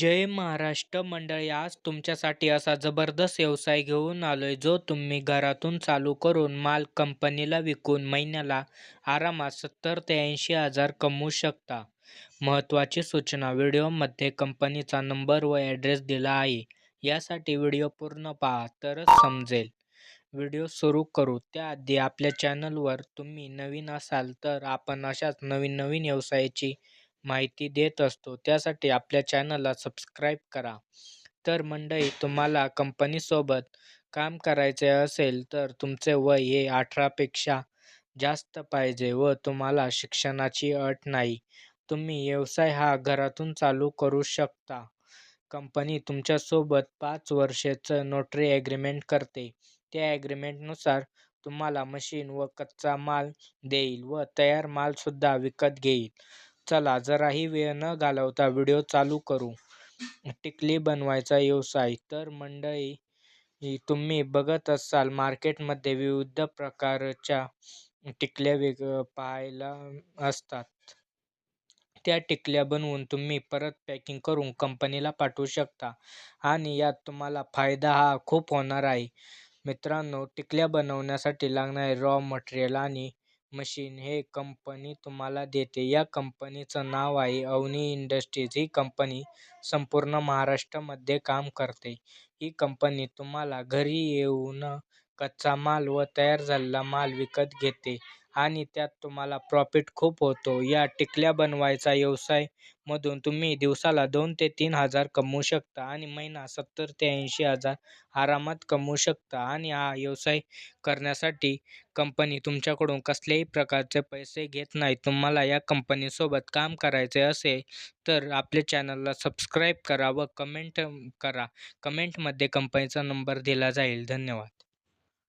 जय महाराष्ट्र मंडळी आज तुमच्यासाठी असा जबरदस्त व्यवसाय घेऊन आलोय जो तुम्ही घरातून चालू करून माल कंपनीला विकून महिन्याला आरामात सत्तर ते ऐंशी हजार कमवू शकता. महत्त्वाची सूचना व्हिडिओमध्ये कंपनीचा नंबर व ॲड्रेस दिला आहे यासाठी व्हिडिओ पूर्ण पहा तरच समजेल. व्हिडिओ सुरू करू त्याआधी आपल्या चॅनलवर तुम्ही नवीन असाल तर आपण अशाच नवीन नवीन व्यवसायाची माहिती देत असतो. त्यासाठी आपल्या चॅनलला सबस्क्राईब करा. तर मंडळी तुम्हाला कंपनीसोबत काम करायचे असेल तर तुमचे वय हे अठरापेक्षा जास्त पाहिजे व तुम्हाला शिक्षणाची अट नाही. तुम्ही व्यवसाय हा घरातून चालू करू शकता. कंपनी तुमच्यासोबत पाच वर्षाचं नोटरी ॲग्रीमेंट करते. त्या ॲग्रीमेंटनुसार तुम्हाला मशीन व कच्चा माल देईल व तयार मालसुद्धा विकत घेईल. चला जराही वेळ न घालवता व्हिडिओ चालू करू. टिकली बनवायचा व्यवसाय. तर मंडळी तुम्ही बघत असाल मार्केटमध्ये विविध प्रकारच्या टिकल्या वेग पाहायला असतात. त्या टिकल्या बनवून तुम्ही परत पॅकिंग करून कंपनीला पाठवू शकता. आणि यात तुम्हाला फायदा हा खूप होणार आहे. मित्रांनो टिकल्या बनवण्यासाठी लागणारे रॉ मटेरियल आणि मशीन हे कंपनी तुम्हाला देते. या कंपनीचं नाव आहे अवनी इंडस्ट्रीज. ही कंपनी संपूर्ण महाराष्ट्रामध्ये काम करते. ही कंपनी तुम्हाला घरी येऊन कच्चा माल व तयार झालेला माल विकत घेते. आणि त्यात तुम्हाला प्रॉफिट खूप होतो. या टिकल्या बनवायचा व्यवसायमधून तुम्ही दिवसाला दोन ते तीन हजार कमवू शकता आणि महिना सत्तर ते ऐंशी हजार आरामात कमवू शकता. आणि हा व्यवसाय करण्यासाठी कंपनी तुमच्याकडून कसल्याही प्रकारचे पैसे घेत नाही. तुम्हाला या कंपनीसोबत काम करायचे असेल तर आपल्या चॅनलला सबस्क्राईब करा व कमेंट करा. कमेंटमध्ये कंपनीचा नंबर दिला जाईल. धन्यवाद.